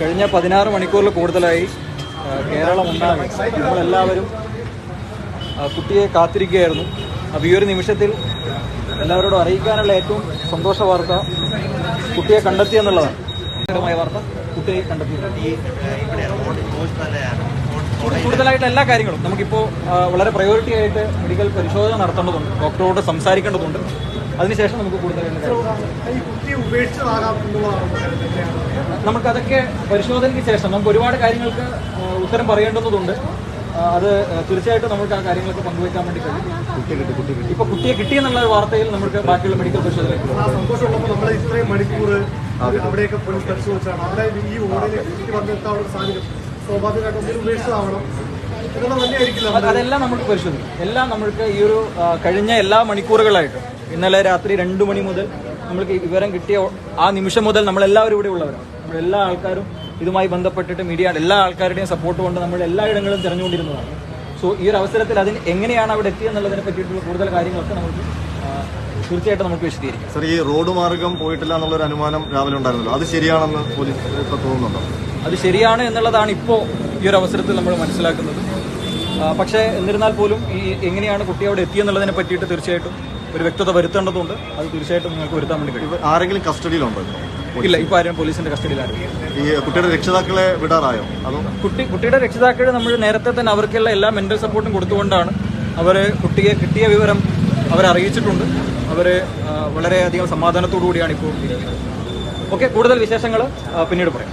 കഴിഞ്ഞ പതിനാറ് മണിക്കൂറിൽ കൂടുതലായി കേരളം ഒന്നാകെ നമ്മളെല്ലാവരും കുട്ടിയെ കാത്തിരിക്കുകയായിരുന്നു. അപ്പോൾ ഈ ഒരു നിമിഷത്തിൽ എല്ലാവരോടും അറിയിക്കാനുള്ള ഏറ്റവും സന്തോഷ വാർത്ത കുട്ടിയെ കണ്ടെത്തി എന്നുള്ളതാണ്. മായ വാർത്ത കുട്ടിയെ കണ്ടെത്തി. കൂടു- കൂടുതലായിട്ട് എല്ലാ കാര്യങ്ങളും നമുക്കിപ്പോൾ വളരെ പ്രയോറിറ്റി ആയിട്ട് മെഡിക്കൽ പരിശോധന നടത്തേണ്ടതുണ്ട്. ഡോക്ടറോട് സംസാരിക്കേണ്ടതുണ്ട്. അതിനുശേഷം നമുക്ക് കൂടുതലായിട്ട് കാര്യങ്ങൾ ഈ കുട്ടി ഉപേക്ഷിച്ചതാകാം എന്നുള്ളതാണ് നമുക്കതൊക്കെ പരിശോധനയ്ക്ക് ശേഷം നമുക്ക് ഒരുപാട് കാര്യങ്ങൾക്ക് ഉത്തരം പറയേണ്ടതുണ്ട് ആ, അത് തീർച്ചയായിട്ടും നമുക്ക് ആ കാര്യങ്ങളൊക്കെ പങ്കുവയ്ക്കാൻ വേണ്ടി കഴിയും. ഇപ്പൊ കുട്ടിയെ കിട്ടിയെന്നുള്ള ഒരു വാർത്തയിൽ നമുക്ക് ബാക്കിയുള്ള മെഡിക്കൽ പരിശോധനയ്ക്ക് പോകും. ആ സന്തോഷമുള്ളപ്പോൾ നമ്മൾ ഇത്രയും മണിക്കൂർ അവിടെയൊക്കെ പോലീസ് പരിശോധിച്ചാണ് അവിടെ ഈ വന്നെത്താനുള്ള സാഹചര്യം. സ്വാഭാവികമായിട്ടും ഉപേക്ഷിച്ചതാവണം. അതെല്ലാം നമുക്ക് പരിശോധിക്കും. എല്ലാം നമ്മൾക്ക് ഈ ഒരു കഴിഞ്ഞ എല്ലാ മണിക്കൂറുകളായിട്ടും ഇന്നലെ രാത്രി രണ്ടു മണി മുതൽ നമ്മൾക്ക് വിവരം കിട്ടിയ ആ നിമിഷം മുതൽ നമ്മളെല്ലാവരും ഇവിടെ ഉള്ളവരാണ്. നമ്മളെല്ലാ ആൾക്കാരും ഇതുമായി ബന്ധപ്പെട്ടിട്ട് മീഡിയ എല്ലാ ആൾക്കാരുടെയും സപ്പോർട്ട് കൊണ്ട് നമ്മൾ എല്ലായിടങ്ങളും തിരഞ്ഞുകൊണ്ടിരുന്നതാണ്. സോ ഈ ഒരു അവസരത്തിൽ അതിന് എങ്ങനെയാണ് അവിടെ എത്തിയെന്നുള്ളതിനെ പറ്റിയിട്ടുള്ള കൂടുതൽ കാര്യങ്ങളൊക്കെ നമുക്ക് തീർച്ചയായിട്ടും നമുക്ക് വിശദീകരിക്കാം. സർ ഈ റോഡ് മാർഗം പോയിട്ടില്ല എന്നുള്ളൊരു അനുമാനം രാവിലെ ഉണ്ടായിരുന്നല്ലോ. അത് ശരിയാണെന്ന് പോലീസ് ഇപ്പോൾ തോന്നുന്നുണ്ടോ? അത് ശരിയാണ് എന്നുള്ളതാണ് ഇപ്പോൾ ഈ ഒരു അവസരത്തിൽ നമ്മൾ മനസ്സിലാക്കുന്നത്. പക്ഷേ എന്നിരുന്നാൽ പോലും ഈ എങ്ങനെയാണ് കുട്ടി അവിടെ എത്തിയെന്നുള്ളതിനെ പറ്റിയിട്ട് തീർച്ചയായിട്ടും ഒരു വ്യക്തത വരുത്തേണ്ടതുണ്ട്. അത് തീർച്ചയായിട്ടും നിങ്ങൾക്ക് വരുത്താൻ വേണ്ടി കഴിയും. ആരെങ്കിലും കസ്റ്റഡിയിലുണ്ടോ ഇല്ല ഇപ്പൊ ആരും പോലീസിന്റെ കസ്റ്റഡിയിലാണ് ഈ കുട്ടിയുടെ രക്ഷിതാക്കളെ വിടാറായോ? അതോ? കുട്ടി കുട്ടിയുടെ രക്ഷിതാക്കൾ നമ്മൾ നേരത്തെ തന്നെ അവർക്കുള്ള എല്ലാ മെന്റൽ സപ്പോർട്ടും കൊടുത്തുകൊണ്ടാണ് അവർ കുട്ടിയെ കിട്ടിയ വിവരം അവരറിയിച്ചിട്ടുണ്ട് അവർ വളരെയധികം സമാധാനത്തോടു കൂടിയാണ് ഇപ്പോൾ ഓക്കെ കൂടുതൽ വിശേഷങ്ങൾ പിന്നീട് പറയാം.